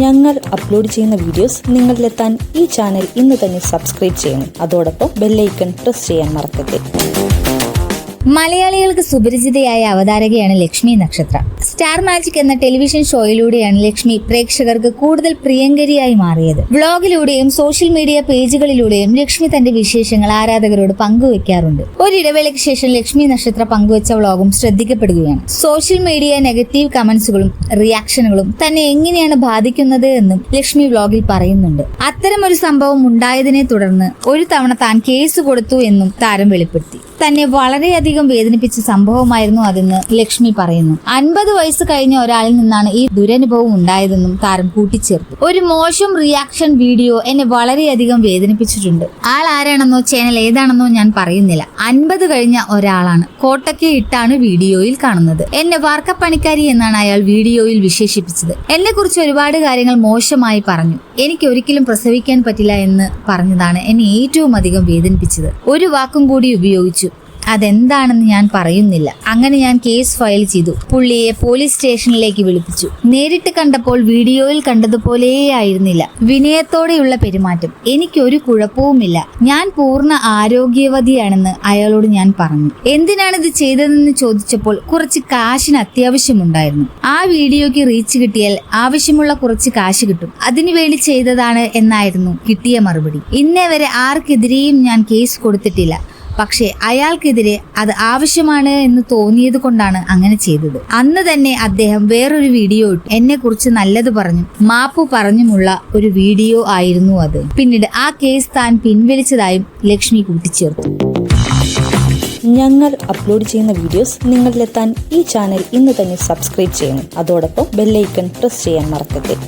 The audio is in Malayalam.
ഞങ്ങൾ അപ്ലോഡ് ചെയ്യുന്ന വീഡിയോസ് നിങ്ങളിലെത്താൻ ഈ ചാനൽ ഇന്ന് തന്നെ സബ്സ്ക്രൈബ് ചെയ്യണം. അതോടൊപ്പം ബെല്ലൈക്കൺ പ്രസ് ചെയ്യാൻ മറക്കരുത്. മലയാളികൾക്ക് സുപരിചിതയായ അവതാരകയാണ് ലക്ഷ്മി നക്ഷത്ര. സ്റ്റാർ മാജിക് എന്ന ടെലിവിഷൻ ഷോയിലൂടെയാണ് ലക്ഷ്മി പ്രേക്ഷകർക്ക് കൂടുതൽ പ്രിയങ്കരിയായി മാറിയത്. വ്ളോഗിലൂടെയും സോഷ്യൽ മീഡിയ പേജുകളിലൂടെയും ലക്ഷ്മി തന്റെ വിശേഷങ്ങൾ ആരാധകരോട് പങ്കുവെക്കാറുണ്ട്. ഒരിടവേളയ്ക്ക് ശേഷം ലക്ഷ്മി നക്ഷത്ര പങ്കുവച്ച വ്ളോഗും ശ്രദ്ധിക്കപ്പെടുകയാണ്. സോഷ്യൽ മീഡിയ നെഗറ്റീവ് കമന്റ്സുകളും റിയാക്ഷനുകളും തന്നെ എങ്ങനെയാണ് ബാധിക്കുന്നത് എന്നും ലക്ഷ്മി വ്ളോഗിൽ പറയുന്നുണ്ട്. അത്തരം ഒരു സംഭവം ഉണ്ടായതിനെ തുടർന്ന് ഒരു തവണ താൻ കേസ് കൊടുത്തു എന്നും താരം വെളിപ്പെടുത്തി. തന്നെ വളരെയധികം വേദനിപ്പിച്ച സംഭവമായിരുന്നു അതെന്ന് ലക്ഷ്മി പറയുന്നു. അൻപത് വയസ്സ് കഴിഞ്ഞ ഒരാളിൽ നിന്നാണ് ഈ ദുരനുഭവം ഉണ്ടായതെന്നും താരം കൂട്ടിച്ചേർത്തു. ഒരു മോശം റിയാക്ഷൻ വീഡിയോ എന്നെ വളരെയധികം വേദനിപ്പിച്ചിട്ടുണ്ട്. ആൾ ആരാണെന്നോ ചാനൽ ഏതാണെന്നോ ഞാൻ പറയുന്നില്ല. അൻപത് കഴിഞ്ഞ ഒരാളാണ്. കോട്ടയ്ക്ക് ഇട്ടാണ് വീഡിയോയിൽ കാണുന്നത്. എന്നെ വാർക്കപ്പണിക്കാരി എന്നാണ് അയാൾ വീഡിയോയിൽ വിശേഷിപ്പിച്ചത്. എന്നെ കുറിച്ച് ഒരുപാട് കാര്യങ്ങൾ മോശമായി പറഞ്ഞു. എനിക്ക് ഒരിക്കലും പ്രസവിക്കാൻ പറ്റില്ല എന്ന് പറഞ്ഞതാണ് എന്നെ ഏറ്റവും അധികം വേദനിപ്പിച്ചത്. ഒരു വാക്കും കൂടി ഉപയോഗിച്ചു. അതെന്താണെന്ന് ഞാൻ പറയുന്നില്ല. അങ്ങനെ ഞാൻ കേസ് ഫയൽ ചെയ്തു. പുള്ളിയെ പോലീസ് സ്റ്റേഷനിലേക്ക് വിളിപ്പിച്ചു. നേരിട്ട് കണ്ടപ്പോൾ വീഡിയോയിൽ കണ്ടതുപോലെയായിരുന്നില്ല. വിനയത്തോടെയുള്ള പെരുമാറ്റം. എനിക്കൊരു കുഴപ്പവുമില്ല. ഞാൻ പൂർണ ആരോഗ്യവതിയാണെന്ന് അയാളോട് ഞാൻ പറഞ്ഞു. എന്തിനാണ് ഇത് ചെയ്തതെന്ന് ചോദിച്ചപ്പോൾ കുറച്ച് കാശിന് അത്യാവശ്യമുണ്ടായിരുന്നു. ആ വീഡിയോയ്ക്ക് റീച്ച് കിട്ടിയാൽ ആവശ്യമുള്ള കുറച്ച് കാശ് കിട്ടും. അതിനുവേണ്ടി ചെയ്തതാണ് എന്നായിരുന്നു കിട്ടിയ മറുപടി. ഇന്നേ വരെ ആർക്കെതിരെയും ഞാൻ കേസ് കൊടുത്തിട്ടില്ല. പക്ഷേ അയാൾക്കെതിരെ അത് ആവശ്യമാണ് എന്ന് തോന്നിയത് കൊണ്ടാണ് അങ്ങനെ ചെയ്തത്. അന്ന് തന്നെ അദ്ദേഹം വേറൊരു വീഡിയോ ഇട്ടു. എന്നെ കുറിച്ച് നല്ലത് പറഞ്ഞു മാപ്പ് പറഞ്ഞുമുള്ള ഒരു വീഡിയോ ആയിരുന്നു അത്. പിന്നീട് ആ കേസ് താൻ പിൻവലിച്ചതായും ലക്ഷ്മി കൂട്ടിച്ചേർത്തു. ഞങ്ങൾ അപ്ലോഡ് ചെയ്യുന്ന വീഡിയോസ് നിങ്ങളിലെത്താൻ ഈ ചാനൽ ഇന്ന് തന്നെ സബ്സ്ക്രൈബ് ചെയ്യണം. അതോടൊപ്പം ബെല്ലൈക്കൺ പ്രസ് ചെയ്യാൻ മറക്കരുത്.